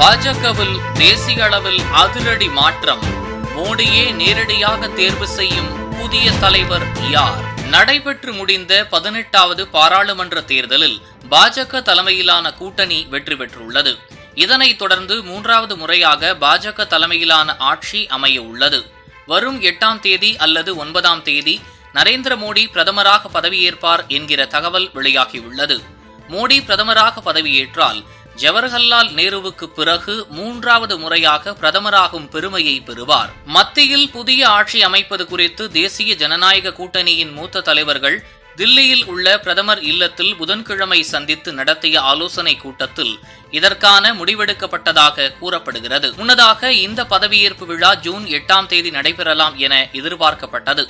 பாஜகவில் தேசிய அளவில் அதிரடி மாற்றம். மோடியே நேரடியாக தேர்வு செய்யும் புதிய தலைவர் யார்? நடைபெற்று முடிந்த பதினெட்டாவது பாராளுமன்ற தேர்தலில் பாஜக தலைமையிலான கூட்டணி வெற்றி பெற்றுள்ளது. இதனைத் தொடர்ந்து மூன்றாவது முறையாக பாஜக தலைமையிலான ஆட்சி அமைய உள்ளது. வரும் எட்டாம் தேதி அல்லது ஒன்பதாம் தேதி நரேந்திர மோடி பிரதமராக பதவியேற்பார் என்கிற தகவல் வெளியாகியுள்ளது. மோடி பிரதமராக பதவியேற்றால் ஜவஹர்லால் நேருவுக்கு பிறகு மூன்றாவது முறையாக பிரதமராகும் பெருமையை பெறுவார். மத்தியில் புதிய ஆட்சி அமைப்பது குறித்து தேசிய ஜனநாயக கூட்டணியின் மூத்த தலைவர்கள் தில்லியில் உள்ள பிரதமர் இல்லத்தில் புதன்கிழமை சந்தித்து நடத்திய ஆலோசனை கூட்டத்தில் இதற்கான முடிவெடுக்கப்பட்டதாக கூறப்படுகிறது. முன்னதாக இந்த பதவியேற்பு விழா ஜூன் எட்டாம் தேதி நடைபெறலாம் என எதிர்பார்க்கப்பட்டது.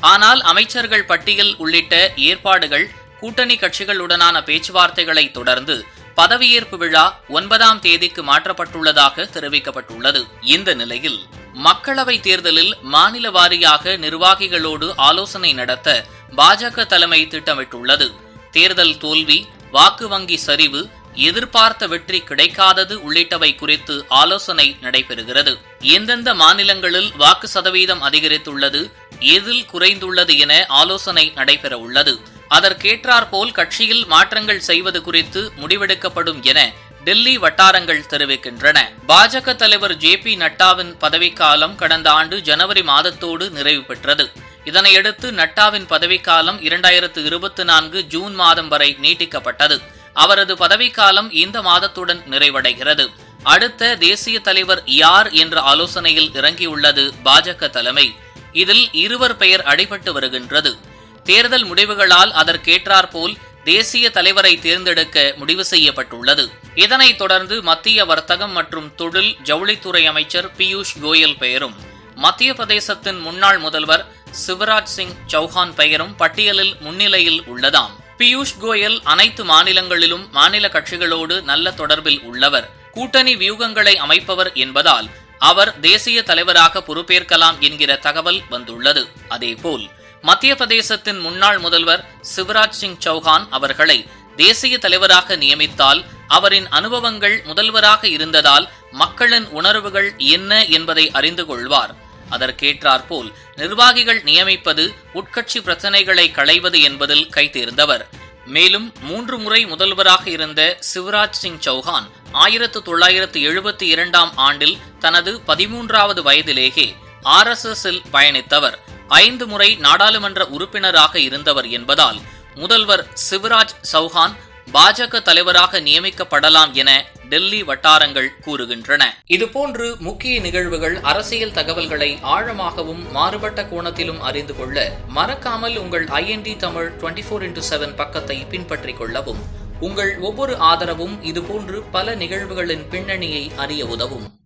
ஆனால் அமைச்சர்கள் பட்டியல் உள்ளிட்ட ஏற்பாடுகள் கூட்டணி கட்சிகளுடனான பேச்சுவார்த்தைகளை தொடர்ந்து பதவியேற்பு விழா ஒன்பதாம் தேதிக்கு மாற்றப்பட்டுள்ளதாக தெரிவிக்கப்பட்டுள்ளது. இந்த நிலையில் மக்களவை தேர்தலில் மாநில வாரியாக நிர்வாகிகளோடு ஆலோசனை நடத்த பாஜக தலைமை திட்டமிட்டுள்ளது. தேர்தல் தோல்வி வாக்கு வங்கி சரிவு எதிர்பார்த்த வெற்றி கிடைக்காதது உள்ளிட்டவை குறித்து ஆலோசனை நடைபெறுகிறது. எந்தெந்த மாநிலங்களில் வாக்கு சதவீதம் அதிகரித்துள்ளது எதில் குறைந்துள்ளது என ஆலோசனை நடைபெற உள்ளது அதற்கேற்றாற்போல் கட்சியில் மாற்றங்கள் செய்வது குறித்து முடிவெடுக்கப்படும் என டெல்லி வட்டாரங்கள் தெரிவிக்கின்றன. பாஜக தலைவர் ஜே பி நட்டாவின் பதவிக்காலம் கடந்த ஆண்டு ஜனவரி மாதத்தோடு நிறைவு பெற்றது. இதனையடுத்து நட்டாவின் பதவிக்காலம் இரண்டாயிரத்து இருபத்தி நான்கு ஜூன் மாதம் வரை நீட்டிக்கப்பட்டது. அவரது பதவிக்காலம் இந்த மாதத்துடன் நிறைவடைகிறது. அடுத்த தேசிய தலைவர் யார் என்ற ஆலோசனையில் இறங்கியுள்ளது பாஜக தலைமை. இதில் இருவர் பெயர் அடிபட்டு வருகின்றது. தேர்தல் முடிவுகளால் அதற்கேற்றாற்போல் தேசிய தலைவரை தேர்ந்தெடுக்க முடிவு செய்யப்பட்டுள்ளது. இதனைத் தொடர்ந்து மத்திய வர்த்தகம் மற்றும் தொழில் ஜவுளித்துறை அமைச்சர் பியூஷ் கோயல் பெயரும் மத்திய பிரதேசத்தின் முன்னாள் முதல்வர் சிவராஜ் சிங் சௌஹான் பெயரும் பட்டியலில் முன்னிலையில் உள்ளதாம். பியூஷ் கோயல் அனைத்து மாநிலங்களிலும் மாநில கட்சிகளோடு நல்ல தொடர்பில் உள்ளவர். கூட்டணி வியூகங்களை அமைப்பவர் என்பதால் அவர் தேசிய தலைவராக பொறுப்பேற்கலாம் என்கிற தகவல் வந்துள்ளது. அதேபோல் மத்திய பிரதேசத்தின் முன்னாள் முதல்வர் சிவராஜ் சிங் சௌஹான் அவர்களை தேசிய தலைவராக நியமித்தால் அவரின் அனுபவங்கள் முதல்வராக இருந்ததால் மக்களின் உணர்வுகள் என்ன என்பதை அறிந்து கொள்வார். அதற்கேற்றாற்போல் நிர்வாகிகள் நியமிப்பது உட்கட்சி பிரச்சனைகளை களைவது என்பதில் கைதேர்ந்தவர். மேலும் மூன்று முறை முதல்வராக இருந்த சிவராஜ் சிங் சௌஹான் ஆயிரத்து தொள்ளாயிரத்து எழுபத்தி இரண்டாம் ஆண்டில் தனது பதிமூன்றாவது வயதிலேயே ஆர் எஸ் எஸ் பயணித்தவர் ஐந்து முறை நாடாளுமன்ற உறுப்பினராக இருந்தவர் என்பதால் முதல்வர் சிவராஜ் சௌஹான் பாஜக தலைவராக நியமிக்கப்படலாம் என டெல்லி வட்டாரங்கள் கூறுகின்றன. இதுபோன்று முக்கிய நிகழ்வுகள் அரசியல் தகவல்களை ஆழமாகவும் மாறுபட்ட கோணத்திலும் அறிந்து கொள்ள மறக்காமல் உங்கள் IND Tamil twenty four into seven பக்கத்தை பின்பற்றிக் கொள்ளவும். உங்கள் ஒவ்வொரு ஆதரவும் இதுபோன்று பல நிகழ்வுகளின் பின்னணியை அறிய உதவும்.